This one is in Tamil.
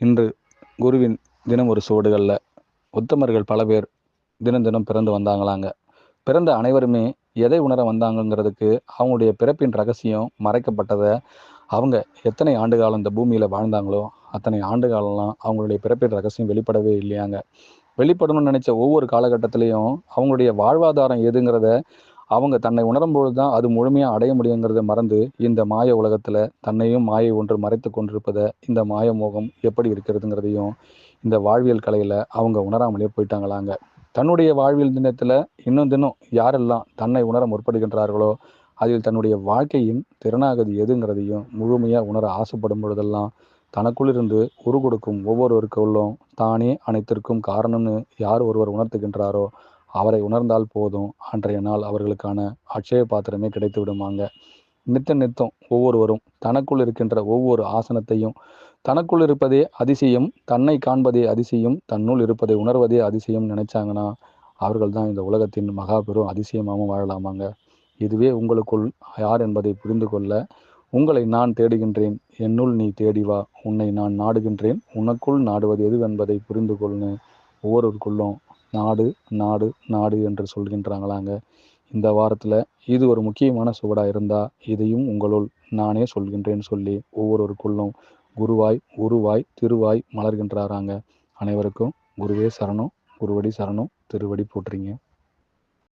இன்று குருவின் தினம் ஒரு சுவடுகளில் உத்தமர்கள் பல பேர் தினம் தினம் பிறந்து வந்தாங்களாங்க. பிறந்த அனைவருமே எதை உணர வந்தாங்கங்கிறதுக்கு அவங்களுடைய பிறப்பின் ரகசியம் மறைக்கப்பட்டதை அவங்க எத்தனை ஆண்டு காலம் இந்த பூமியில் வாழ்ந்தாங்களோ அத்தனை ஆண்டு காலம்லாம் அவங்களுடைய பிறப்பின் ரகசியம் வெளிப்படவே இல்லையாங்க. வெளிப்படணும்னு நினச்ச ஒவ்வொரு காலகட்டத்திலையும் அவங்களுடைய வாழ்வாதாரம் எதுங்கிறத அவங்க தன்னை உணரும்பொழுது தான் அது முழுமையாக அடைய முடியுங்கிறத மறந்து இந்த மாய உலகத்தில் தன்னையும் மாயை ஒன்று மறைத்து கொண்டிருப்பதை இந்த மாய மோகம் எப்படி இருக்கிறதுங்கிறதையும் இந்த வாழ்வியல் கலையில் அவங்க உணராமலே போயிட்டாங்களாங்க. தன்னுடைய வாழ்வியல் தினத்தில் இன்னும் தினம் யாரெல்லாம் தன்னை உணர முற்படுகின்றார்களோ அதில் தன்னுடைய வாழ்க்கையின் திறனாகது எதுங்கிறதையும் முழுமையாக உணர ஆசைப்படும் பொழுதெல்லாம் தனக்குள்ளிருந்து உரு கொடுக்கும் ஒவ்வொருவருக்குள்ளும் தானே அனைத்திற்கும் காரணம்னு யார் ஒருவர் உணர்த்துகின்றாரோ அவரை உணர்ந்தால் போதும். அன்றைய நாள் அவர்களுக்கான அட்சய பாத்திரமே கிடைத்து விடுமாங்க. நித்த நித்தம் ஒவ்வொருவரும் தனக்குள் இருக்கின்ற ஒவ்வொரு ஆசனத்தையும் தனக்குள் இருப்பதே அதிசயம் தன்னை காண்பதே அதிசயம் தன்னுள் இருப்பதை உணர்வதே அதிசயம் நினைச்சாங்கன்னா அவர்கள் தான் இந்த உலகத்தின் மகா பெரும் அதிசயமாகவும் வாழலாமாங்க. இதுவே உங்களுக்குள் யார் என்பதை புரிந்து கொள்ள உங்களை நான் தேடுகின்றேன். என்னுள் நீ தேடி வா. உன்னை நான் நாடுகின்றேன். உனக்குள் நாடுவது எதுவென்பதை புரிந்து கொள்னு ஒவ்வொருவருக்குள்ளும் நாடு நாடு நாடு என்று சொல்கின்றாங்களாங்க. இந்த வாரத்தில் இது ஒரு முக்கியமான சுவடாக இருந்தால் இதையும் உங்களுள் நானே சொல்கின்றேன்னு சொல்லி ஒவ்வொருவருக்குள்ளும் குருவாய் உருவாய் திருவாய் மலர்கின்றாராங்க. அனைவருக்கும் குருவே சரணம் குருவடி சரணம் திருவடி போட்டுறீங்க